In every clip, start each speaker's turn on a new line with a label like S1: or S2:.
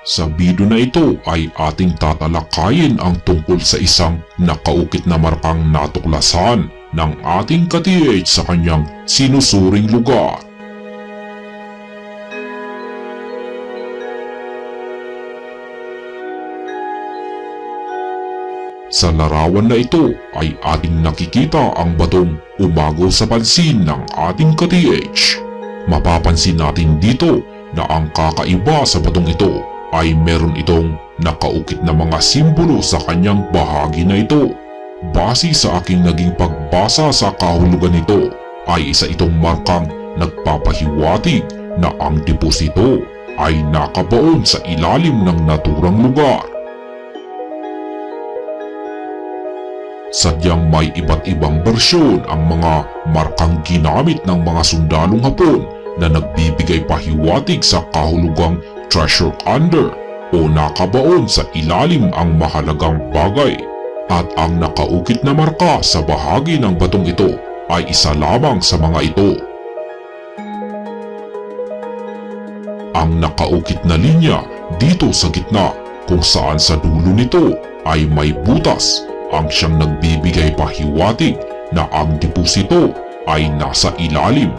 S1: Sa video na ito ay ating tatalakayin ang tungkol sa isang nakaukit na markang natuklasan ng ating ka-TH sa kanyang sinusuring lugar. Sa larawan na ito ay ating nakikita ang batong umago sa pansin ng ating ka-TH. Mapapansin natin dito na ang kakaiba sa batong ito ay meron itong nakaukit na mga simbolo sa kanyang bahagi na ito. Base sa aking naging pagbasa sa kahulugan nito ay isa itong markang nagpapahiwatig na ang deposito ay nakabaon sa ilalim ng naturang lugar. Sadyang may iba't ibang bersyon ang mga markang ginamit ng mga sundalong Hapon na nagbibigay pahiwatig sa kahulugang treasure under o nakabaon sa ilalim ang mahalagang bagay. At ang nakaukit na marka sa bahagi ng batong ito ay isa lamang sa mga ito. Ang nakaukit na linya dito sa gitna kung saan sa dulo nito ay may butas ang siyang nagbibigay pahiwatig na ang deposito ay nasa ilalim.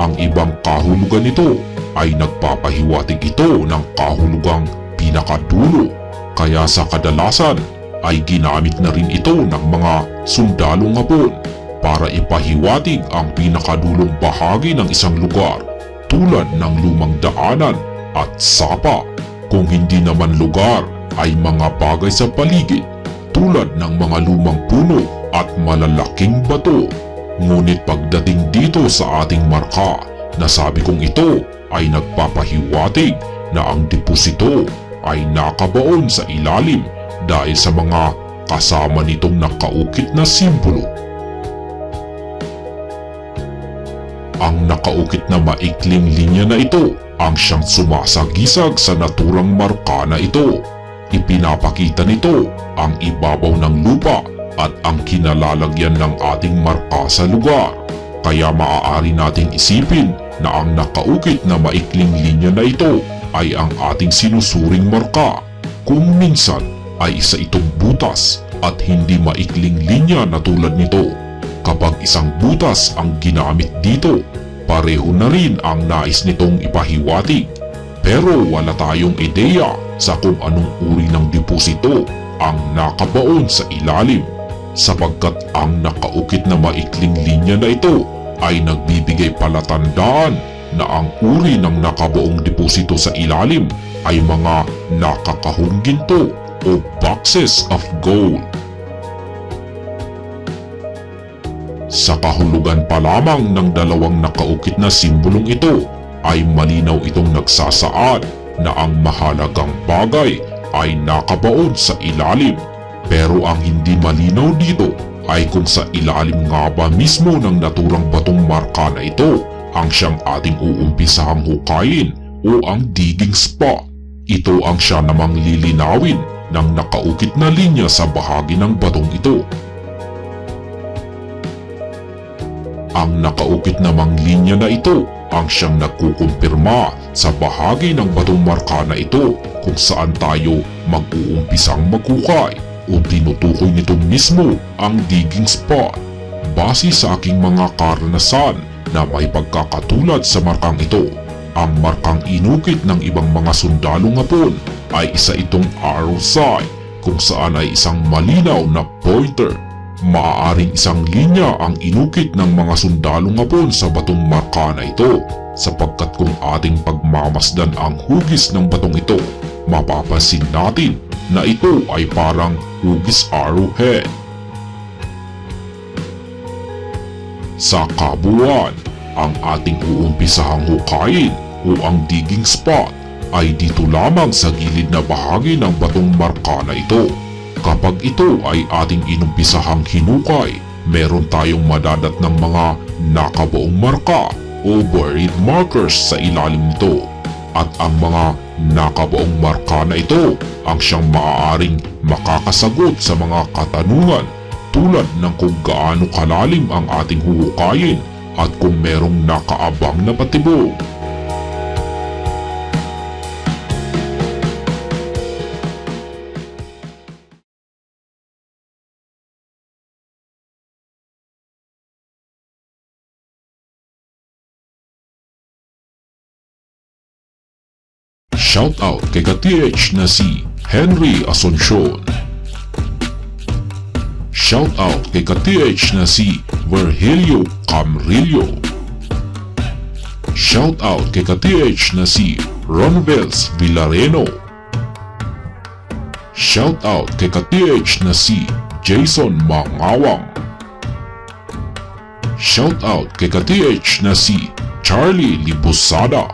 S1: Ang ibang kahulugan nito ay nagpapahiwatig ito ng kahulugang pinakadulo. Kaya sa kadalasan ay ginamit na rin ito ng mga sundalong hapon para ipahiwatig ang pinakadulong bahagi ng isang lugar tulad ng lumang daanan at sapa. Kung hindi naman lugar ay mga bagay sa paligid tulad ng mga lumang puno at malalaking bato. Ngunit pagdating dito sa ating marka, nasabi kong ito ay nagpapahiwatig na ang deposito ay nakabaon sa ilalim dahil sa mga kasama nitong nakaukit na simbolo. Ang nakaukit na maikling linya na ito ang siyang sumasagisag sa naturang marka na ito. Ipinapakita nito ang ibabaw ng lupa at ang kinalalagyan ng ating marka sa lugar. Kaya maaari nating isipin na ang nakaukit na maikling linya na ito ay ang ating sinusuring marka. Kung minsan ay isa itong butas at hindi maikling linya na tulad nito. Kapag isang butas ang ginamit dito, pareho na rin ang nais nitong ipahiwatig. Pero wala tayong ideya sa kung anong uri ng deposito ang nakabaon sa ilalim sapagkat ang nakaukit na maikling linya na ito ay nagbibigay palatandaan na ang uri ng nakabuong deposito sa ilalim ay mga nakakahong ginto o boxes of gold. Sa kahulugan pa lamang ng dalawang nakaukit na simbolong ito ay malinaw itong nagsasaad na ang mahalagang bagay ay nakabaon sa ilalim. Pero ang hindi malinaw dito ay kung sa ilalim nga ba mismo ng naturang batong marka na ito ang siyang ating uumpisahang hukayin o ang digging spot. Ito ang siya namang lilinawin ng nakaukit na linya sa bahagi ng batong ito. Ang nakaukit namang linya na ito ang siyang nagkukumpirma sa bahagi ng batong marka na ito kung saan tayo mag-uumpisang maghukay o tinutukoy nito mismo ang digging spot. Base sa aking mga karanasan na may pagkakatulad sa markang ito, ang markang inukit ng ibang mga sundalong hapon ay isa itong arrow sign kung saan ay isang malinaw na pointer Maaaring isang linya ang inukit ng mga sundalong hapon sa batong marka na ito sapagkat kung ating pagmamasdan ang hugis ng batong ito, mapapansin natin na ito ay parang hugis arrowhead. Sa kabuuan, ang ating uumpisahang hukayin o ang digging spot ay dito lamang sa gilid na bahagi ng batong marka na ito. Kapag ito ay ating inumpisahang hinukay, meron tayong madadat ng mga nakabuong marka o buried markers sa ilalim nito. At ang mga nakabuong marka na ito ang siyang maaaring makakasagot sa mga katanungan tulad ng kung gaano kalalim ang ating huhukayin at kung merong nakaabang na patibog. Shoutout kay ka-TH na si Henry Asuncion. Shoutout kay ka-TH na si Virgilio Camrillo. Shoutout kay ka-TH na si Ronvels Villareno. Shoutout kay ka-TH na si Jason Mangawang. Shoutout kay ka-TH na si Charlie Libusada.